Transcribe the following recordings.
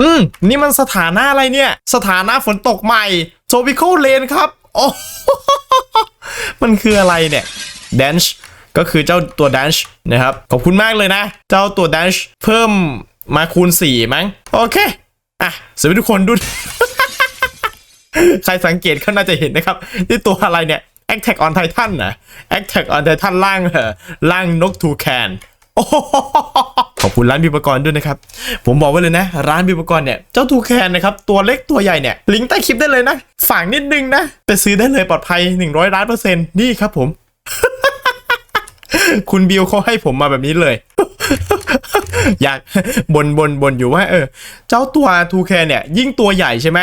อืม นี่มันสถานะอะไรเนี่ย สถานะฝนตกใหม่ tropical rain ครับ โอ้มันคืออะไรเนี่ย dance ก็คือเจ้าตัว dance นะครับ ขอบคุณมากเลยนะ เจ้าตัว dance เพิ่มมาคูณ 4 มั้ง โอเค อะสวัสดีทุกคนดู ใครสังเกตก็น่าจะเห็นนะครับ นี่ตัวอะไรเนี่ย Attack on Titan นะ Attack on Titan ล่างเออล่างนกทูแคน ขอบคุณร้านบิวปกรณ์ด้วยนะครับ ผมบอกไว้เลยนะ ร้านบิวปกรณ์เนี่ย เจ้าทูแคนนะครับ ตัวเล็กตัวใหญ่เนี่ย ลิงก์ใต้คลิปได้เลยนะ ฝากนิดนึงนะ ไปซื้อได้เลยปลอดภัย 100ล้านเปอร์เซ็นต์นี่ครับผม คุณบิวเขาให้ผมมาแบบนี้เลย อยากบนบนบนอยู่ว่าเออ เจ้าตัวทูแคนเนี่ย ยิ่งตัวใหญ่ใช่ไหม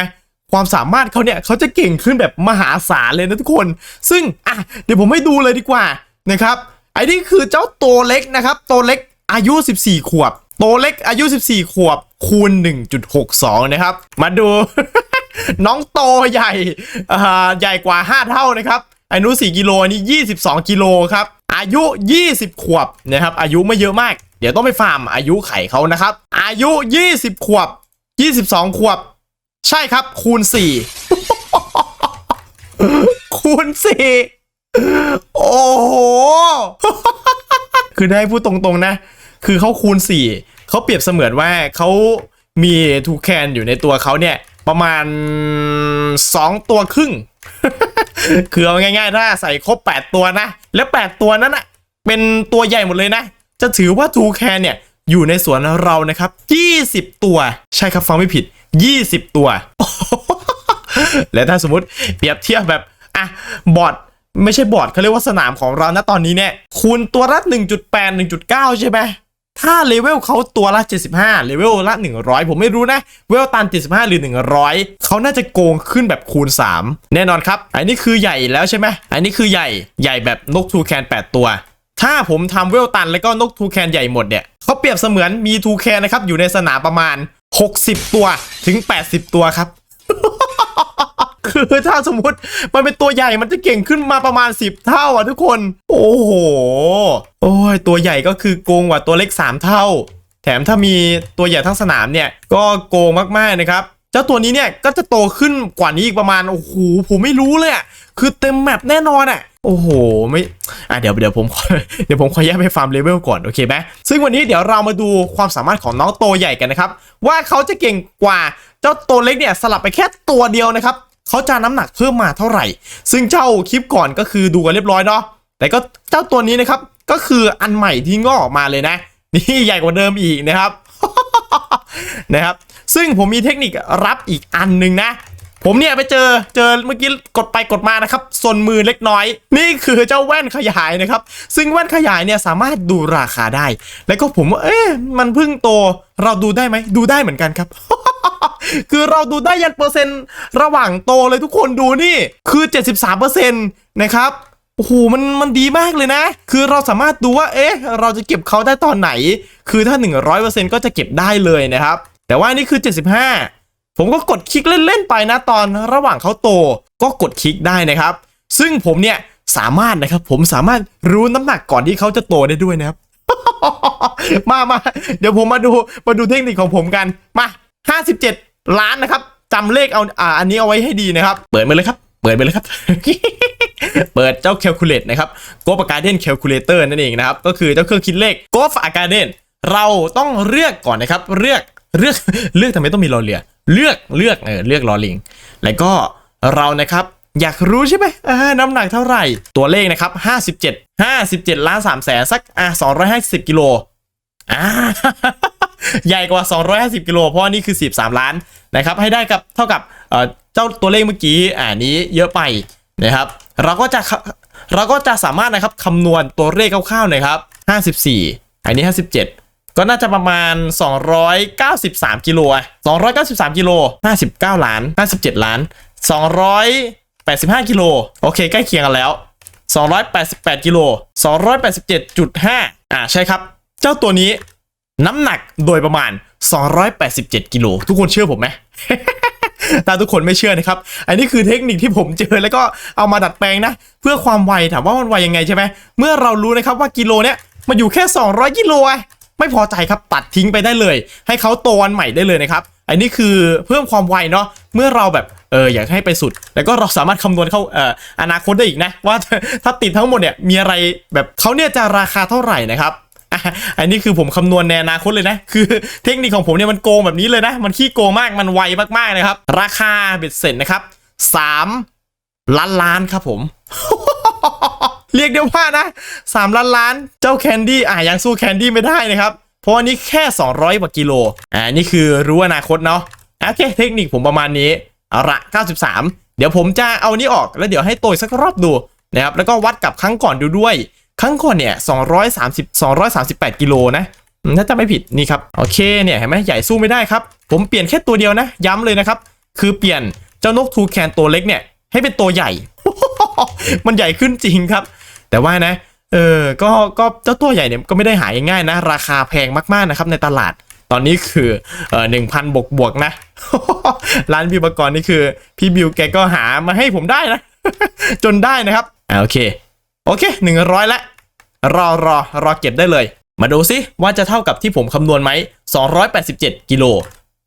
ความสามารถเขาเนี่ยเขาจะเก่งขึ้นแบบมหาศาลเลยนะทุกคน ซึ่งอะเดี๋ยวผมให้ดูเลยดีกว่านะครับ อ้นี่คือเจ้าตัวเล็กนะครับ ตัวเล็กอายุ 14 ขวบ ตัวเล็กอายุ 14 ขวบ คูณ 1.62 นะครับ มาดู น้องโตใหญ่ใหญ่กว่า 5 เท่านะครับอายุ4กิโลอันนี้22 กิโลครับ อายุ 20 ขวบนะครับ อายุไม่เยอะมาก เดี๋ยวต้องไปฟาร์มอายุไขเขานะครับ อายุ 20 ขวบ 22 ขวบ ใช่ครับ คูณ 4 คูณ 4 โอ้โห คือได้พูดตรงๆนะ คือเขาคูณ 4 เขาเปรียบเสมือนว่าเขามีทูแคนอยู่ในตัวเขาเนี่ย ประมาณ 2 ตัวครึ่ง คือเอาง่ายๆ ถ้าใส่ครบ 8 ตัวนะ แล้ว8ตัวนั้นอะเป็นตัวใหญ่หมดเลยนะ จะถือว่าทูแคนเนี่ย อยู่ในสวนเรานะครับ 20 ตัว ใช่ครับฟังไม่ผิด 20 ตัว และถ้าสมมติเปรียบเทียบแบบ อะ บอด ไม่ใช่บอร์ดเขาเรียกว่าสนามของเรานะตอนนี้เนี่ยคูณตัวละ1.8 1.9 ใช่ไหมถ้าเลเวลเขาตัวละ 75 เลเวลละ 100 ผมไม่รู้นะ เวลตัน 75 หรือ 100 เขาน่าจะโกงขึ้นแบบคูณ 3 แน่นอนครับ อันนี้คือใหญ่แล้วใช่ไหม อันนี้คือใหญ่ ใหญ่แบบนกทูแคน 8 ตัว ถ้าผมทำเวลตันแล้วก็นกทูแคนใหญ่หมดเนี่ย เขาเปรียบเสมือนมีทูแคนนะครับ อยู่ในสนามประมาณ 60 ตัวถึง 80 ตัวครับ คือถ้าสมมติมันเป็นตัวใหญ่มันจะเก่งขึ้นมาประมาณ 10 เท่าอะทุกคน โอ้โห โอ้ยตัวใหญ่ก็คือโกงกว่าตัวเล็ก 3 เท่า แถมถ้ามีตัวใหญ่ทั้งสนามเนี่ย ก็โกงมากๆนะครับเจ้าตัวนี้เนี่ยก็จะโตขึ้นกว่านี้อีกประมาณโอ้โหผมไม่รู้เลยอะคือเต็มแมปแน่นอนอะโอ้โหไม่อะเดี๋ยวเดี๋ยวผมเดี๋ยวผมขอแยกไปฟาร์มเลเวลก่อนโอเคไหมซึ่งวันนี้เดี๋ยวเรามาดูความสามารถของน้องโตใหญ่กันนะครับ ว่าเขาจะเก่งกว่าเจ้าตัวเล็กเนี่ยสลับไปแค่ตัวเดียวนะครับ เขาจะน้ำหนักเพิ่มมาเท่าไหร่ ซึ่งเจ้าคลิปก่อนก็คือดูกันเรียบร้อยเนาะแต่ก็เจ้าตัวนี้นะครับก็คืออันใหม่ที่งอกออกมาเลยนะ นี่ใหญ่กว่าเดิมอีกนะครับนะครับ ซึ่งผมมีเทคนิครับอีกอันหนึ่งนะ ผมเนี่ยไปเจอเจอเมื่อกี้กดไปกดมานะครับซนมือเล็กน้อย นี่คือเจ้าแว่นขยายนะครับ ซึ่งแว่นขยายเนี่ยสามารถดูราคาได้ แล้วก็ผมว่าเอ๊ะมันเพิ่งโตเราดูได้ไหมดูได้เหมือนกันครับคือเราดูได้ยันเปอร์เซ็นต์ระหว่างโตเลยทุกคนดูนี่คือ 73%นะครับโอ้โหมันมันดีมากเลยนะ คือเราสามารถดูว่าเอ๊ะเราจะเก็บเขาได้ตอนไหน คือถ้า 100%ก็จะเก็บได้เลยนะครับ แต่ว่านี่คือ 75 ผมก็กดคลิกเล่นๆไปนะตอนระหว่างเขาโตก็กดคลิกได้นะครับ ซึ่งผมเนี่ยสามารถนะครับผมสามารถรู้น้ำหนักก่อนที่เขาจะโตได้ด้วยนะครับ มามาเดี๋ยวผมมาดูมาดูเทคนิคของผมกันมา 57 ล้านนะครับจำเลขเอาอ่าอันนี้เอาไว้ให้ดีนะครับ เปิดมาเลยครับ เปิดไปเลยครับ เปิดเจ้า calculate นะครับ Go a Garden Calculator นั่นเองนะครับ ก็คือเจ้าเครื่องคิดเลข Go a Garden เราต้องเลือกก่อนนะครับ เลือกเลือกเลือกทำไมต้องมีรอเรือ เลือกเลือกเออเลือกรอลิง แล้วก็เรานะครับอยากรู้ใช่ไหมน้ำหนักเท่าไหร่ ตัวเลขนะครับ 57 57 ล้าน3แสนสักอ่า250กิโลอ่าใหญ่กว่า 250กิโลเพราะนี่คือ 13 ล้านนะครับ ให้ได้กับเท่ากับเอ่อเจ้าตัวเลขเมื่อกี้อ่านี้เยอะไปนะครับ เราก็จะเราก็จะสามารถนะครับคำนวณตัวเลขคร่าวๆหน่อยครับ 54 อันนี้ 57 ก็น่าจะประมาณ 293 กิโลอะ293 กิโล 59 ล้าน 57 ล้าน 285 กิโล โอเค ใกล้เคียงกันแล้ว 288 กิโล 287.5 อ่า ใช่ครับ เจ้าตัวนี้น้ำหนักโดยประมาณ 287 กิโล ทุกคนเชื่อผมไหมถ้าทุกคนไม่เชื่อนะครับ อันนี้คือเทคนิคที่ผมเจอแล้วก็เอามาดัดแปลงนะ เพื่อความไวถามว่ามันไวยังไงใช่ไหม เมื่อเรารู้นะครับว่ากิโลเนี้ยมาอยู่แค่ 200 กิโลอะ ไม่พอใจครับตัดทิ้งไปได้เลย ให้เขาโตวันใหม่ได้เลยนะครับอันนี้คือเพิ่มความไวเนาะเมื่อเราแบบเอออยากให้ไปสุด แล้วก็เราสามารถคำนวณเข้าเอ่ออนาคตได้อีกนะว่าถ้าติดทั้งหมดเนี่ยมีอะไรแบบเขาเนี่ยจะราคาเท่าไหร่นะครับอันนี้คือผมคำนวณในอนาคตเลยนะ คือเทคนิคของผมเนี่ยมันโกงแบบนี้เลยนะ มันขี้โกงมากมันไวมากๆนะครับ ราคาเบ็ดเสร็จนะครับ 3 ล้านล้านครับผม เรียกได้ว่านะ 3 ล้านล้านเจ้าแคนดี้อะยังสู้แคนดี้ไม่ได้นะครับ เพราะอันนี้แค่ 200กว่ากิโลอ่านี่คือรู้อนาคตเนาะโอเคเทคนิคผมประมาณนี้เอาละ93 เดี๋ยวผมจะเอานี้ออกแล้วเดี๋ยวให้โตยสักรอบดูนะครับแล้วก็วัดกับครั้งก่อนดูด้วย ครั้งก่อนเนี่ย230 238 กิโลนะถ้าจะไม่ผิดนี่ครับโอเคเนี่ยเห็นไหมใหญ่สู้ไม่ได้ครับ ผมเปลี่ยนแค่ตัวเดียวนะ ย้ำเลยนะครับ คือเปลี่ยนเจ้านกทูแคนตัวเล็กเนี่ยให้เป็นตัวใหญ่ มันใหญ่ขึ้นจริงครับ แต่ว่านะเออก็ก็เจ้าตัวใหญ่เนี่ยก็ไม่ได้หายง่ายนะ ราคาแพงมากๆนะครับในตลาดตอนนี้คือเออหนึ่งพันบวกบวกนะ ร้านบิวปกรณ์นี่คือ พี่บิวแกก็หามาให้ผมได้นะ จนได้นะครับอ่าโอเค โอเคหนึ่งร้อยละ รอรอรอเก็บได้เลย มาดูซิว่าจะเท่ากับที่ผมคำนวณไหม 287 กิโล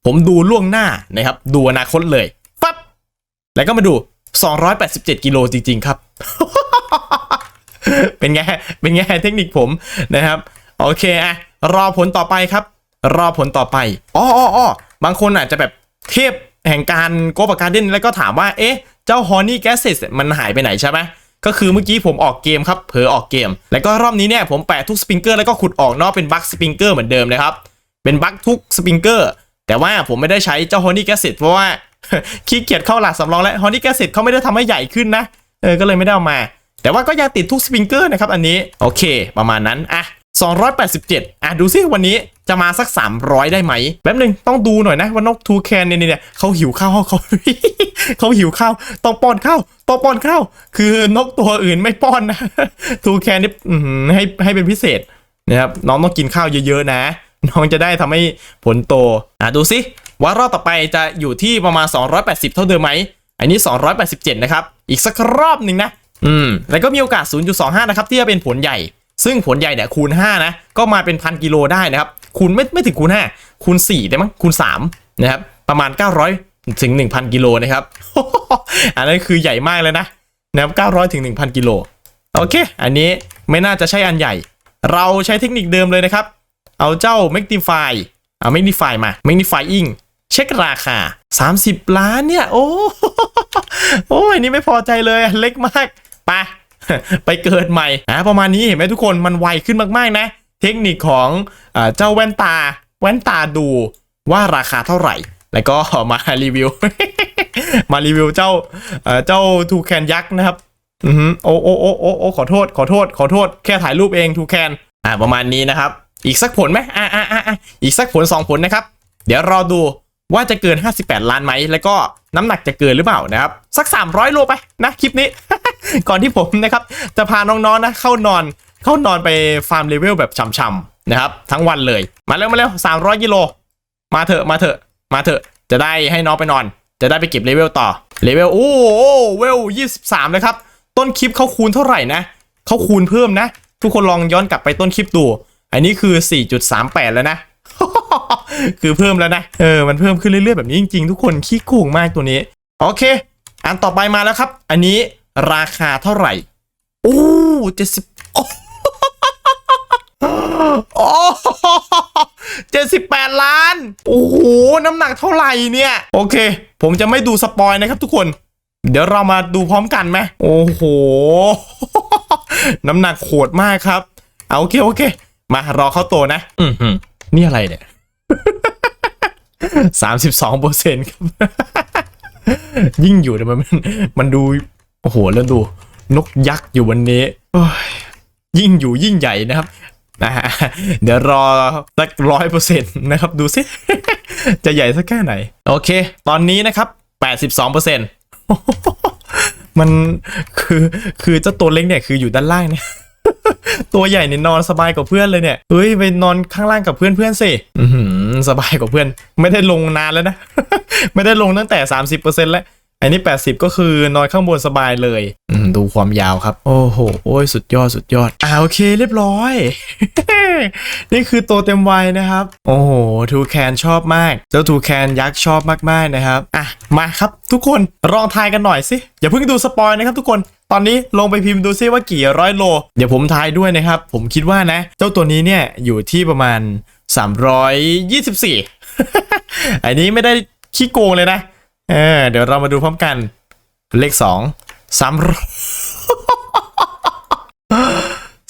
ผมดูล่วงหน้านะครับ ดูอนาคตเลยปั๊บแล้วก็มาดู 287 กิโลจริง ๆ ครับ เป็นไง เป็นไงเทคนิคผมนะครับ โอเคอะรอผลต่อไปครับ รอผลต่อไปอ้ออ้ออ้อบางคนอาจจะแบบเทพแห่งการโกบการเด่นแล้วก็ถามว่า เอ๊ะ เจ้าฮอ n นี่แกสเซสมันหายไปไหนใช่ไหมก็คือเมื่อกี้ผมออกเกมครับ เผลอออกเกม แล้วก็รอบนี้เนี่ยผมแปะทุกสปริงเกอร์แล้วก็ขุดออกนอกเป็นบั๊กสปริงเกอร์เหมือนเดิมนะครับ เป็นบั๊กทุกสปริงเกอร์ แต่ว่าผมไม่ได้ใช้เจ้าฮอ n นี่แกสเซสเพราะว่าขี้เกียจเข้าหลักสำรองและฮอ n นี่แกสเซสเขาไม่ได้ทำให้ใหญ่ขึ้นนะ เออ ก็เลยไม่ได้เอามา แต่ว่าก็ยังติดทุกสปริงเกอร์นะครับอันนี้โอเค ประมาณนั้นอะ287 อะ ดูซิวันนี้จะมาสัก 300 ได้ไหมแป๊บนึงต้องดูหน่อยนะว่านกทูแคนเนี่ยเนี่ยเขาหิวข้าวเขาเขาหิวข้าวต้องป้อนข้าวต้องป้อนข้าวคือนกตัวอื่นไม่ป้อนนะทูแคนนี่ให้ให้เป็นพิเศษนะครับน้องต้องกินข้าวเยอะๆนะ น้องจะได้ทำให้ผลโต อะ ดูซิว่ารอบต่อไปจะอยู่ที่ประมาณ 280 เท่าเดิมไหมอันนี้ 287 นะครับ อีกสักรอบหนึ่งนะ อืมแล้วก็มีโอกาส 0.25 นะครับ ที่จะเป็นผลใหญ่ ซึ่งผลใหญ่เนี่ยคูณ 5 นะ ก็มาเป็นพันกิโลได้นะครับ คูณไม่ไม่ถึงคูณ 5 คูณ 4 ได้มั้ง คูณ 3 นะครับ ประมาณ 900 ถึง 1,000 กิโลนะครับ อันนั้นคือใหญ่มากเลยนะนะครับ900 ถึง 1,000 กิโล โอเค อันนี้ไม่น่าจะใช่อันใหญ่ เราใช้เทคนิคเดิมเลยนะครับ เอาเจ้า Magnify เอา Magnify มา Magnifying เช็คราคา 30 ล้านเนี่ย โอ้ โอ้ยนี่ไม่พอใจเลย เล็กมาก ไปไปเกิดใหม่อะประมาณนี้เห็นไหมทุกคนมันไวขึ้นมากๆนะ เทคนิคของอเจ้าแว่นตา แว่นตาดูว่าราคาเท่าไหร่ แล้วก็มารีวิว มารีวิวเจ้าเจ้าทูแคนยักษ์นะครับอือโอ้โอ้โอ้โอ้โอขอโทษขอโทษ ขอโทษแค่ถ่ายรูปเองทูแคนอ่าประมาณนี้นะครับ อีกสักผลไหมอ่าอ่าอ่าอีกสักผลสองผลนะครับ เดี๋ยวรอดูว่าจะเกิน 58 ล้านไหม แล้วก็น้ำหนักจะเกินหรือเปล่านะครับ สัก 300 โลไปนะคลิปนี้ ก่อนที่ผมนะครับจะพาน้องๆนะเข้านอนเข้านอนไปฟาร์มเลเวลแบบช่ำๆนะครับ ทั้งวันเลย มาเร็วมาเร็ว300กิโลมาเถอะมาเถอะมาเถอะจะได้ให้น้องไปนอน จะได้ไปเก็บเลเวลต่อเลเวลโอ้โหเวล23นะครับ ต้นคลิปเขาคูณเท่าไหร่นะเขาคูณเพิ่มนะ ทุกคนลองย้อนกลับไปต้นคลิปดู อันนี้คือ 4.38 แล้วนะ คือเพิ่มแล้วนะเออมันเพิ่มขึ้นเรื่อยๆแบบนี้จริงๆ ทุกคนขี้โกงมากตัวนี้ โอเค อันต่อไปมาแล้วครับ อันนี้ ราคาเท่าไหร่ โอ้เจ็ดสิบโอ้เจ็ดสิบแปดล้าน โอ้โห น้ำหนักเท่าไหร่เนี่ย โอเค ผมจะไม่ดูสปอยนะครับทุกคน เดี๋ยวเรามาดูพร้อมกันไหมโอ้โห น้ำหนักโหดมากครับ เอาโอเคโอเค มารอเขาโตนะ อือหือนี่อะไรเนี่ยสามสิบสองเปอร์เซ็นต์ครับ ยิ่งอยู่แต่มันมันมันดู โอ้โหแล้วดูนกยักษ์อยู่วันนี้โอ้ยยิ่งอยู่ยิ่งใหญ่นะครับนะฮะเดี๋ยวรอสักร้อยเปอร์เซ็นต์นะครับ ดูสิ จะใหญ่สักแค่ไหน โอเค ตอนนี้นะครับแปดสิบสองเปอร์เซ็นต์มันคือคือเจ้าตัวเล็กเนี่ยคืออยู่ด้านล่างเนี่ยตัวใหญ่เนี่ยนอนสบายกว่าเพื่อนเลยเนี่ยเฮ้ยไปนอนข้างล่างกับเพื่อนเพื่อนๆสิอือหือสบายกว่าเพื่อน ไม่ได้ลงนานแล้วนะ ไม่ได้ลงตั้งแต่30%แล้ว อันนี้ 80 ก็คือนอนข้างบนสบายเลยอืมดูความยาวครับ โอ้โห โอ้ยสุดยอดสุดยอด อ่าโอเคเรียบร้อย นี่คือตัวเต็มวัยนะครับ โอ้โหทูแคนชอบมาก เจ้าทูแคนยักษ์ชอบมากๆนะครับ อะ มาครับ ทุกคนลองทายกันหน่อยสิ อย่าเพิ่งดูสปอยนะครับทุกคนตอนนี้ลงไปพิมพ์ดูซิว่ากี่ร้อยโล เดี๋ยวผมทายด้วยนะครับ ผมคิดว่านะ เจ้าตัวนี้เนี่ยอยู่ที่ประมาณ 324 อันนี้ไม่ได้ขี้โกงเลยนะ เออเดี๋ยวเรามาดูพร้อมกัน เลขสองสาม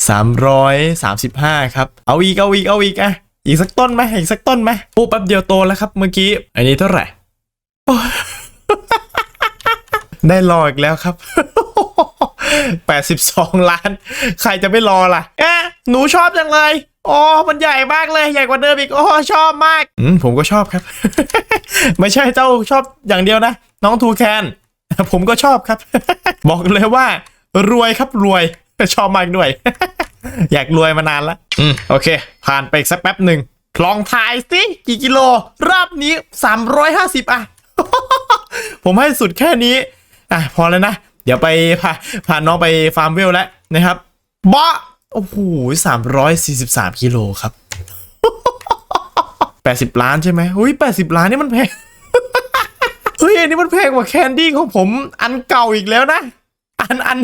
สามร้อยสามสิบห้าครับ เอาอีกเอาอีกเอาอีกอะอีกสักต้นไหมอีกสักต้นไหมโอ้แป๊บเดียวโตแล้วครับเมื่อกี้ อันนี้เท่าไหร่ได้รออีกแล้วครับ 82 ล้าน ใครจะไม่รอล่ะเอ๊ะหนูชอบจังเลยอ๋อมันใหญ่มากเลยใหญ่กว่าเดิมอีกโอ้ชอบมากอืมผมก็ชอบครับ ไม่ใช่เจ้าชอบอย่างเดียวนะ น้องทูแคนผมก็ชอบครับ บอกเลยว่า รวยครับรวยชอบมากด้วย อยากรวยมานานละอืมโอเค ผ่านไปอีกสักแป๊บหนึ่งลองทายสิกี่กิโล รอบนี้ 350 อะ ผมให้สุดแค่นี้ อะ พอแล้วนะ เดี๋ยวไปพาพาน้องไปฟาร์มเวลแล้วนะครับบะโอ้โหสามร้อยสี่สิบสามกิโลครับแปดสิบล้านใช่ไหมอุ้ยแปดสิบล้านนี่มันแพง เฮ้ยอันนี้มันแพงกว่าแคนดี้ของผมอันเก่าอีกแล้วนะ อันอัน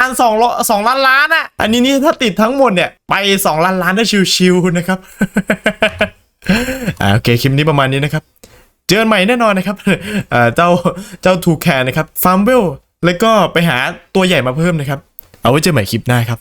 อันสองสองล้านล้านอะอันนี้นี่ถ้าติดทั้งหมดเนี่ย ไปสองล้านล้านได้ชิวๆนะครับ อ่าโอเคคลิปนี้ประมาณนี้นะครับ เจอกันใหม่แน่นอนนะครับเอ่อเจ้าเจ้าทูแคนนะครับฟาร์มเวล แล้วก็ไปหาตัวใหญ่มาเพิ่มนะครับ เอาไว้เจอใหม่คลิปหน้าครับ